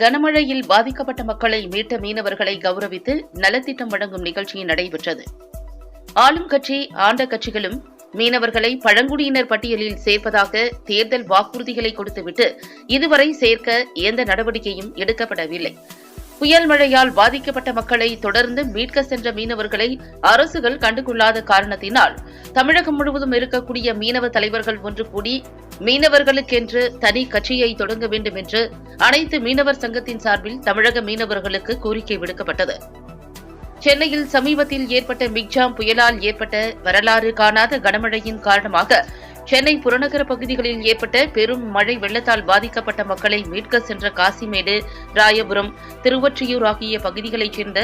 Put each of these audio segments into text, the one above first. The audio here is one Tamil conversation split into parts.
கனமழையில் பாதிக்கப்பட்ட மக்களை மீட்ட மீனவர்களை கௌரவித்து நலத்திட்டம் வழங்கும் நிகழ்ச்சி நடைபெற்றது. ஆளும் கட்சி ஆண்ட கட்சிகளும் மீனவர்களை பழங்குடியினர் பட்டியலில் சேர்ப்பதாக தேர்தல் வாக்குறுதிகளை கொடுத்துவிட்டு இதுவரை சேர்க்க எந்த நடவடிக்கையும் எடுக்கப்படவில்லை. புயல் மழையால் பாதிக்கப்பட்ட மக்களை தொடர்ந்து மீட்க சென்ற மீனவர்களை அரசுகள் கண்டுகொள்ளாத காரணத்தினால் தமிழகம் முழுவதும் இருக்கக்கூடிய மீனவ தலைவர்கள் ஒன்று கூடி மீனவர்களுக்கென்று தனி கட்சியை தொடங்க வேண்டும் என்று அனைத்து மீனவர் சங்கத்தின் சார்பில் தமிழக மீனவர்களுக்கு கோரிக்கை விடுக்கப்பட்டது. சென்னையில் சமீபத்தில் ஏற்பட்ட மிக்ஜாம் புயலால் ஏற்பட்ட வரலாறு காணாத கனமழையின் காரணமாக சென்னை புறநகர பகுதிகளில் ஏற்பட்ட பெரும் மழை வெள்ளத்தால் பாதிக்கப்பட்ட மக்களை மீட்க சென்ற காசிமேடு ராயபுரம் திருவொற்றியூர் ஆகிய பகுதிகளைச் சேர்ந்த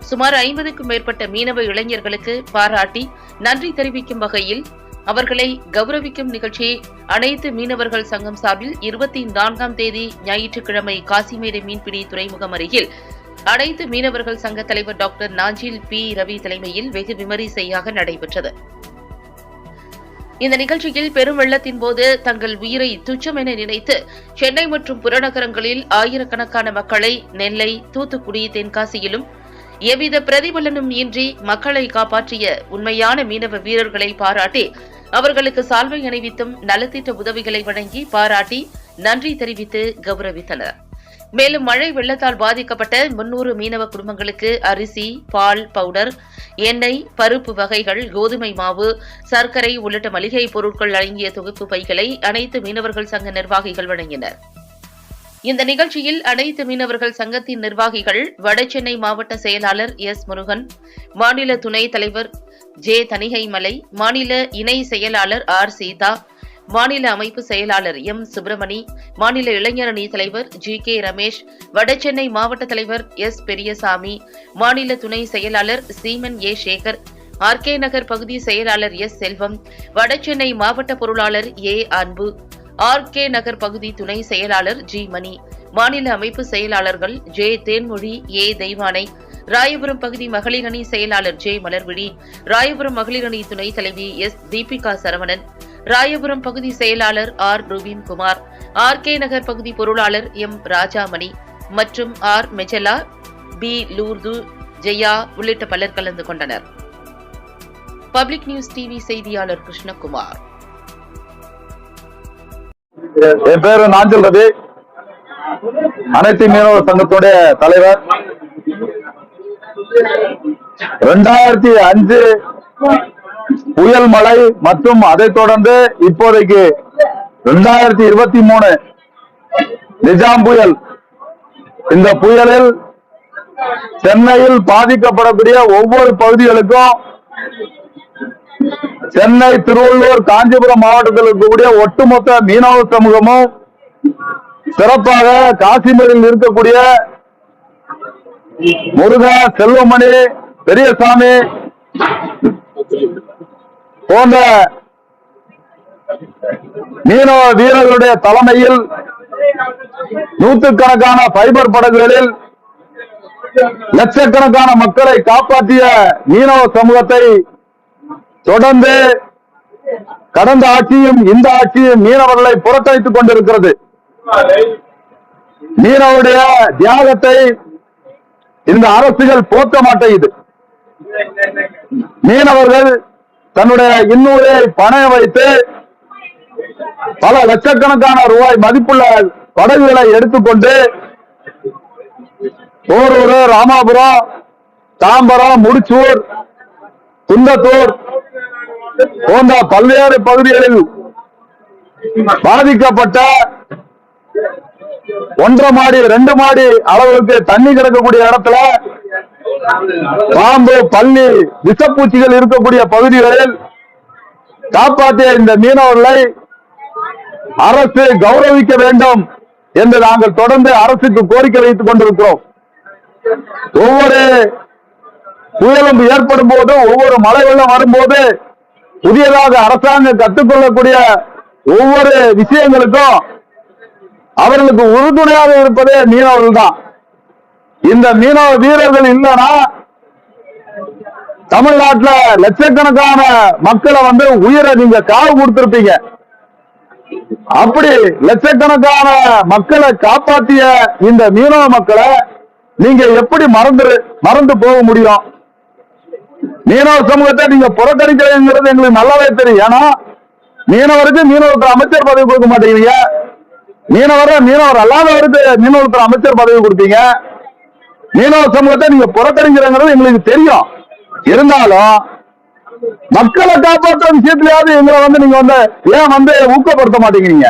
சுமார் ஐம்பதுக்கும் மேற்பட்ட மீனவ இளைஞர்களுக்கு பாராட்டி நன்றி தெரிவிக்கும் வகையில் அவர்களை கௌரவிக்கும் நிகழ்ச்சி அனைத்து மீனவர்கள் சங்கம் சார்பில் இருபத்தி நான்காம் தேதி ஞாயிற்றுக்கிழமை காசிமேடு மீன்பிடி துறைமுகம் அருகில் அனைத்து மீனவர்கள் சங்க தலைவர் டாக்டர் நாஞ்சில் பி ரவி தலைமையில் வெகு விமரிசையாக நடைபெற்றது. இந்த நிகழ்ச்சியில் பெரும் வெள்ளத்தின் போது தங்கள் உயிரை துச்சம் என நினைத்து சென்னை மற்றும் புறநகரங்களில் ஆயிரக்கணக்கான மக்களை நெல்லை தூத்துக்குடி தென்காசியிலும் எவ்வித பிரதிபலனும் இன்றி மக்களை காப்பாற்றிய உண்மையான மீனவ வீரர்களை பாராட்டி அவர்களுக்கு சால்வை அணிவித்தும் நலத்திட்ட உதவிகளை வழங்கி பாராட்டி நன்றி தெரிவித்து கௌரவித்தனர். மேலும் மழை வெள்ளத்தால் பாதிக்கப்பட்ட முன்னூறு மீனவ குடும்பங்களுக்கு அரிசி பால் பவுடர் எண்ணெய் பருப்பு வகைகள் கோதுமை மாவு சர்க்கரை உள்ளிட்ட மளிகை பொருட்கள் அடங்கிய தொகுப்பு பைகளை அனைத்து மீனவர்கள் சங்க நிர்வாகிகள் வழங்கினர். இந்த நிகழ்ச்சியில் அனைத்து மீனவர்கள் சங்கத்தின் நிர்வாகிகள் வடசென்னை மாவட்ட செயலாளர் எஸ் முருகன் மாநில துணைத் தலைவர் ஜே தனிகைமலை மாநில இணை செயலாளர் ஆர் சீதா மாநில அமைப்பு செயலாளர் எம். சுப்பிரமணி மாநில இளைஞரணி தலைவர் ஜி. கே. ரமேஷ் வடசென்னை மாவட்ட தலைவர் எஸ். பெரியசாமி மாநில துணை செயலாளர் சீமன் ஏ. சேகர் ஆர்கே நகர் பகுதி செயலாளர் எஸ். செல்வம் வடசென்னை மாவட்ட பொருளாளர் ஏ. அன்பு ஆர்கே நகர் பகுதி துணை செயலாளர் ஜி. மணி மாநில அமைப்பு செயலாளர்கள் ஜே. தேன்மொழி ஏ. தெய்வானை ராயபுரம் பகுதி மகளிர் அணி செயலாளர் ஜே. மலர்விழி ராயபுரம் மகளிர் அணி துணைத் தலைவி எஸ். தீபிகா சரவணன் ராயபுரம் பகுதி செயலாளர் R. Rubin Kumar R. K. Nagar பகுதி பொருளாளர் எம். ராஜாமணி மற்றும் ஆர். மெஜலா பி. லூர்து ஜெயா உள்ளிட்ட பலர் கலந்து கொண்டனர். பப்ளிக் நியூஸ் டிவி செய்தியாளர் கிருஷ்ணகுமார். என் பேரு நாஞ்சல் ரவி. அனைத்து மீனவர் சங்கத்துடைய தலைவர். ரெண்டாயிரத்தி அஞ்சு புயல் மழை மற்றும் அதைத் தொடர்ந்து இப்போதைக்கு ரெண்டாயிரத்தி இருபத்தி மூணு நிஜாம் புயல். இந்த புயலில் சென்னையில் பாதிக்கப்படக்கூடிய ஒவ்வொரு பகுதிகளுக்கும் சென்னை திருவள்ளூர் காஞ்சிபுரம் மாவட்டத்தில் இருக்கக்கூடிய ஒட்டுமொத்த மீனவ சமூகமும் சிறப்பாக காசிமேரில் இருக்கக்கூடிய முருகா செல்வமணி பெரியசாமி போன்ற மீனவ வீரர்களுடைய தலைமையில் நூற்றுக்கணக்கான பைபர் படகுகளில் லட்சக்கணக்கான மக்களை காப்பாற்றிய மீனவ சமூகத்தை தொடர்ந்து கடந்த ஆட்சியும் இந்த ஆட்சியும் மீனவர்களை புறக்கணித்துக் கொண்டிருக்கிறது. மீனவருடைய தியாகத்தை இந்த அரசுகள் போக்க மாட்டேங்குது. மீனவர்கள் தன்னுடைய இன்னூரை பணைய வைத்து பல லட்சக்கணக்கான ரூபாய் மதிப்புள்ள படகுகளை எடுத்துக்கொண்டு போரூர் ராமாபுரம் தாம்பரம் முடிச்சூர் குந்தத்தூர் போன்ற பல்வேறு பகுதிகளில் பாதிக்கப்பட்ட ஒன்றரை மாடி ரெண்டு மாடி அளவுக்கு தண்ணி கிடக்கக்கூடிய இடத்துல பாம்பு பள்ளி விஷப்பூச்சிகள் இருக்கக்கூடிய பகுதிகளில் காப்பாற்றிய இந்த மீனவர்களை அரசு கௌரவிக்க வேண்டும் என்று நாங்கள் தொடர்ந்து அரசுக்கு கோரிக்கை வைத்துக் கொண்டிருக்கிறோம். ஒவ்வொரு புயலும் ஏற்படும் போது ஒவ்வொரு மழை வெள்ளம் வரும்போது புதியதாக அரசாங்கம் கற்றுக்கொள்ளக்கூடிய ஒவ்வொரு விஷயங்களுக்கும் அவர்களுக்கு உறுதுணையாக இருப்பதே மீனவர்கள் தான் இந்த மீனவ வீரர்கள் இல்லைன்னா தமிழ்நாட்டுல லட்சக்கணக்கான மக்களை வந்து உயிரை நீங்க காவு கொடுத்திருப்பீங்க. அப்படி லட்சக்கணக்கான மக்களை காப்பாத்திய இந்த மீனவ மக்களை நீங்க எப்படி மறந்து மறந்து போக முடியும்? மீனவ சமூகத்தை நீங்க புறக்கணிக்கிறீங்கிறது எங்களுக்கு நல்லாவே தெரியும். ஏன்னா மீனவருக்கு மீனவருக்கு அமைச்சர் பதவி கொடுக்க மாட்டேங்கிறீங்க. மீனவர மீனவர் அல்லாதவருக்கு மீனவருக்கு அமைச்சர் பதவி கொடுப்பீங்க. மீனவ சமூகத்தை நீங்க புறக்கணிக்கிறங்கிறது எங்களுக்கு தெரியும். இருந்தாலும் மக்களை காப்பாற்ற விஷயத்திலேயாவது எங்களை வந்து நீங்க வந்து ஏன் வந்து ஊக்கப்படுத்த மாட்டேங்கிறீங்க?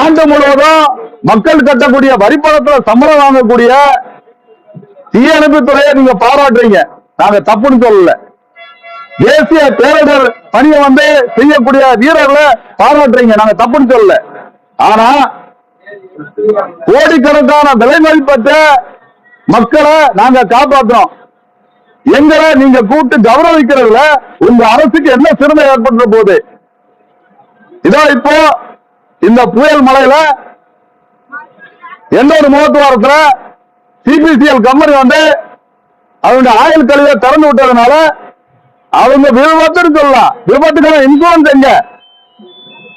ஆண்டு முழுவதும் மக்கள் கட்டக்கூடிய வரிப்பணத்துல சம்பளம் வாங்கக்கூடிய தீயணைப்புத்துறையை நீங்க பாராட்டுறீங்க. நாங்க தப்புன்னு சொல்லல. தேசிய பேரிடர் பணியை வந்து செய்யக்கூடிய வீரர்களை பாராட்டுறீங்க. நாங்க தப்புன்னு சொல்லல. ஆனா கோடிக்கணக்கான விலை மதிப்பற்ற மக்களை நாங்க காப்பாற்றோம் எங்களை நீங்க கூப்பிட்டு கௌரவிக்கிறதுல உங்க அரசுக்கு என்ன சிரமம் ஏற்பட்டு போகுது? இதோ இப்போ இந்த புயல் மலையில எந்த ஒரு முகத்துவாரத்துல சிபிசிஎல் கம்பெனி வந்து அவங்க ஆயுள் கழிவை திறந்து விட்டதுனால அவங்க விபத்துன்னு சொல்லலாம். விபத்துக்கான இன்சூரன்ஸ் எங்க?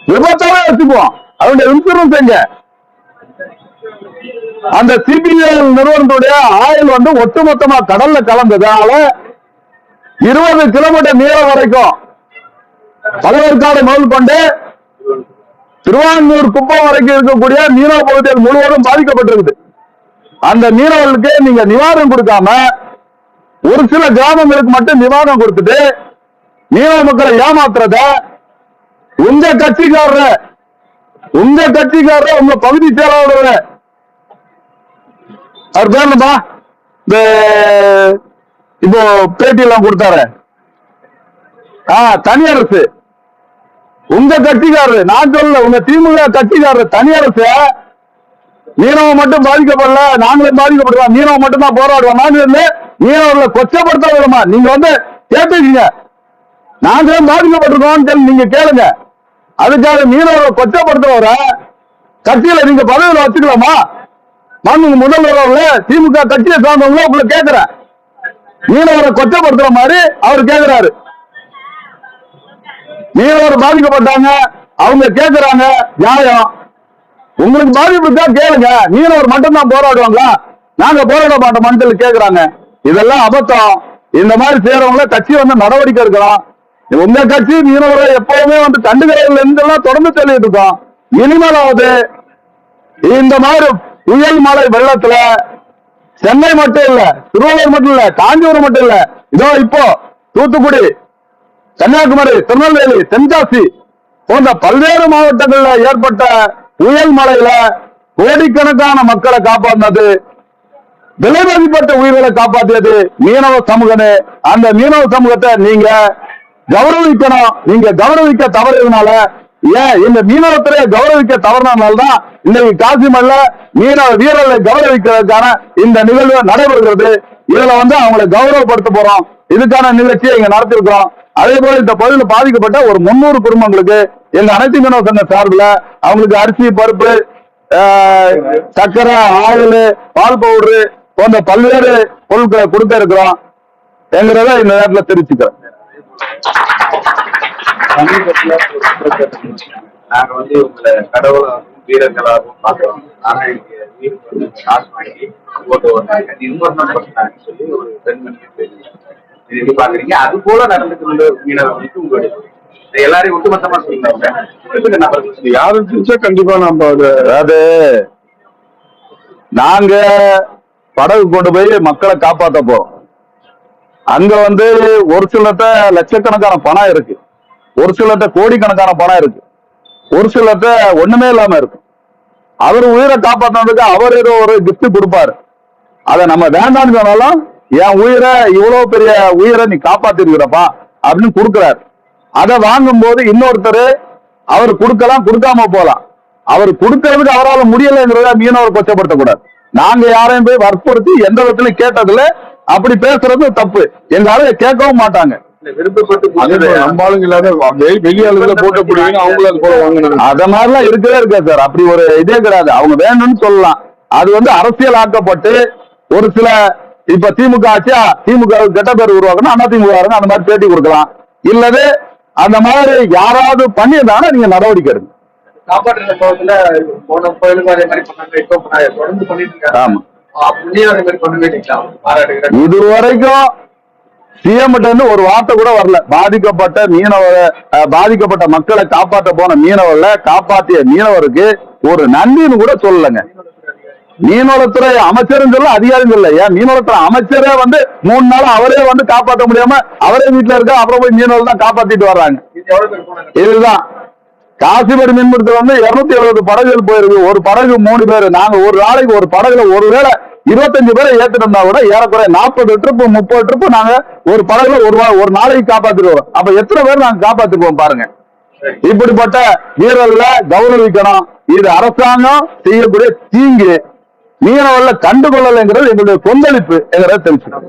விபத்தாவே வச்சுக்குவோம் அவங்க இன்சூரன்ஸ் எங்க? அந்த சிபிஎல் நிறுவனத்துடைய ஆயில் வந்து ஒட்டுமொத்தமா கடல்ல கலந்ததால இருபது கிலோமீட்டர் நீளம் வரைக்கும் பழவர்காடு முதல் கொண்டு திருவாங்கூர் குப்பம் வரைக்கும் இருக்கக்கூடிய மீனவ பகுதிகள் முழுவதும் பாதிக்கப்பட்டிருக்குது. அந்த மீனவர்களுக்கு நீங்க நிவாரணம் கொடுக்காம ஒரு சில கிராமங்களுக்கு மட்டும் நிவாரணம் கொடுத்துட்டு நீரவ மக்களை ஏமாத்துறத உங்க கட்சிக்காரர் உங்க கட்சிக்காரர் உங்க பகுதி செயலாளர் அவர் பேர் என்னப்பா? இந்த இப்போ பேட்டி எல்லாம் கொடுத்தாரு. ஆ தனியரசு. உங்க கட்சிக்காரரு நான் சொல்லல உங்க திமுக கட்சிக்காரரு தனியரசு. மீனவ மட்டும் பாதிக்கப்படல நாங்களும் பாதிக்கப்படுவோம் மீனவ மட்டும் தான் போராடுவோம். நாங்க வந்து மீனவர்களை கொச்சப்படுத்த விடுமா நீங்க வந்து கேட்டுக்கீங்க. நாங்களும் பாதிக்கப்பட்டிருக்கோம் சொல்லி நீங்க கேளுங்க. அதுக்காக மீனவர்களை கொச்சப்படுத்துறவர கட்சியில நீங்க பதவியில வச்சுக்கலாமா? மாண்புமிகு முதல்வர் திமுக கட்சியை சார்ந்தவங்க உங்களை கேட்கிற மீனவரை கொச்சப்படுத்துற மாதிரி அவர் கேட்கிறாரு. மீனவர் பாதிக்கப்பட்டாங்க அவங்க கேட்கிறாங்க நியாயம். உங்களுக்கு பாதிப்பு தான் கேளுங்க. மீனவர் மட்டும்தான் போராடுவாங்களா? நாங்க போராட மாட்டோம் சொல்லி கேட்கிறாங்க. இதெல்லாம் அபத்தம். இந்த மாதிரி செய்யறவங்கள கட்சி வந்து நடவடிக்கை எடுக்கலாம். உங்க கட்சி மீனவரை எப்பவுமே வந்து கண்டுகிறதுல இருந்தெல்லாம் தொடர்ந்து சொல்லிட்டு இருக்கோம். இனிமேலாவது இந்த மாதிரி புயல் மழை வெள்ளத்துல சென்னை மட்டும் இல்ல திருவள்ளூர் மட்டும் இல்ல காஞ்சிபுரம் மட்டும் இல்ல. இதோ இப்போ தூத்துக்குடி கன்னியாகுமரி திருநெல்வேலி தென்காசி போன்ற பல்வேறு மாவட்டங்கள்ல ஏற்பட்ட புயல் மழையில கோடிக்கணக்கான மக்களை காப்பாற்றினது விலைமதிப்பட்ட உயிர்களை காப்பாற்றியது மீனவ சமூகமே. அந்த மீனவ சமூகத்தை நீங்க கௌரவிக்கணும். நீங்க கௌரவிக்க தவறுனால ஏன் இந்த மீனவத்துறையை கௌரவிக்க தவறினால்தான் இன்னைக்கு காசிமல்ல மீனவ வீரர்களை கௌரவிக்கிறதுக்கான இந்த நிகழ்வு நடைபெறுகிறது. இதுல வந்து அவங்களை கௌரவப்படுத்த போறோம். இதுக்கான நிகழ்ச்சியை இங்க நடத்திருக்கிறோம் அதே போல இந்த பகுதியில் பாதிக்கப்பட்ட ஒரு முன்னூறு குடும்பங்களுக்கு எங்க அனைத்து மீனவ சங்க சார்பில் அவங்களுக்கு அரிசி பருப்பு சக்கரை சர்க்கரை ஆயில் பால் பவுடரு போன்ற பல்வேறு பொருட்களை கொடுக்க இருக்கிறோம். என்கிறத இந்த நேரத்தில் தெரிவிச்சுக்கிறேன். சமீபத்துல நாங்க வந்து உங்களை கடவுளாகவும் வீரர்களாகவும் பார்க்கிறோம் ஆனா இங்க வீடு வந்து காசு வாங்கி சொல்லி ஒரு பெண்மணிக்கு தெரியும் இது எப்படி பாக்குறீங்க அது போல நடந்துக்கிற மீனவர்களுக்கு உங்களுடைய எல்லாரையும் ஒட்டுமொத்தமா சொல்லுங்க யாரும் கண்டிப்பா நம்ம அது நாங்க படகு கொண்டு போய் மக்களை காப்பாத்த போறோம். அங்க வந்து ஒரு சிலத்த லட்சக்கணக்கான பணம் இருக்கு. ஒரு சிலர்கிட்ட கோடிக்கணக்கான பணம் இருக்கு. ஒரு சிலர்கிட்ட ஒண்ணுமே இல்லாம இருக்கு. அவர் உயிரை காப்பாத்தினதுக்கு அவர் ஏதோ ஒரு கிஃப்ட் கொடுப்பாரு. அதை நம்ம வேண்டாம்னு சொன்னாலும் என் உயிரை இவ்வளவு பெரிய உயிரை நீ காப்பாத்திருக்கிறப்பா அப்படின்னு கொடுக்குறாரு. அதை வாங்கும்போது இன்னொருத்தர் அவர் கொடுக்கலாம் கொடுக்காம போலாம் அவர் கொடுக்கறதுக்கு அவரால் முடியலைங்கிறத மீனவர் கொச்சப்படுத்தக்கூடாது. நாங்க யாரையும் போய் வற்புறுத்தி எந்த விதத்திலும் கேட்டதுல அப்படி பேசுறது தப்பு. எங்களால கேட்கவும் மாட்டாங்க. அது மாதிரிலாம் இருக்கவே இருக்கா சார். அப்படி ஒரு இதே கிடையாது. அவங்க வேணும்னு சொல்லலாம். அது வந்து அரசியல் ஆக்கப்பட்டு ஒரு சில இப்ப திமுக ஆச்சா திமுக கெட்ட பேர் உருவாக்கணும் அண்ணா திமுக அந்த மாதிரி பேட்டி கொடுக்கலாம். இல்லது அந்த மாதிரி யாராவது பண்ணியிருந்தாங்கன்னா நீங்க நடவடிக்கை எடுங்க. காப்பாற்று சம்பவத்துல போன கோயிலுக்கும் ஒரு வார்த்தை கூட வரல. பாதிக்கப்பட்ட மீனவர பாதிக்கப்பட்ட மக்களை காப்பாற்ற போன மீனவர்ல காப்பாற்றிய மீனவருக்கு ஒரு நன்றின்னு கூட சொல்லலைங்க. மீனவளத்துறை அமைச்சரும் சொல்ல அதிகாரம் சொல்ல ஏன்? மீனவளத்துறை அமைச்சரே வந்து மூணு நாள் அவரே வந்து காப்பாற்ற முடியாம அவரே வீட்டுல இருக்க அப்புறம் போய் மீனவர் தான் காப்பாத்திட்டு வர்றாங்க. இதுதான் காசிபடி மீன்பிடித்தல் வந்து இருநூத்தி எழுபது படகுகள் போயிருக்கு. ஒரு படகு மூணு பேர். நாங்க ஒரு நாளைக்கு ஒரு படகுல ஒருவேளை இருபத்தஞ்சு பேரை ஏத்துட்டோம்னா கூட ஏறக்குறைய நாற்பது ட்ரிப் முப்பது ட்ரிப் நாங்க ஒரு படகுல ஒரு வா- ஒரு நாளைக்கு காப்பாத்திடுவோம். அப்ப எத்தனை பேர் நாங்க காப்பாத்திருவோம் பாருங்க. இப்படிப்பட்ட வீரர்களை கௌரவிக்கணும். இது அரசாங்கம் செய்யக்கூடிய தீங்கு. மீனவர்களை கண்டுகொள்ளலைங்கிறது எங்களுடைய கொந்தளிப்பு என்கிறத தெரிஞ்சுக்கணும்.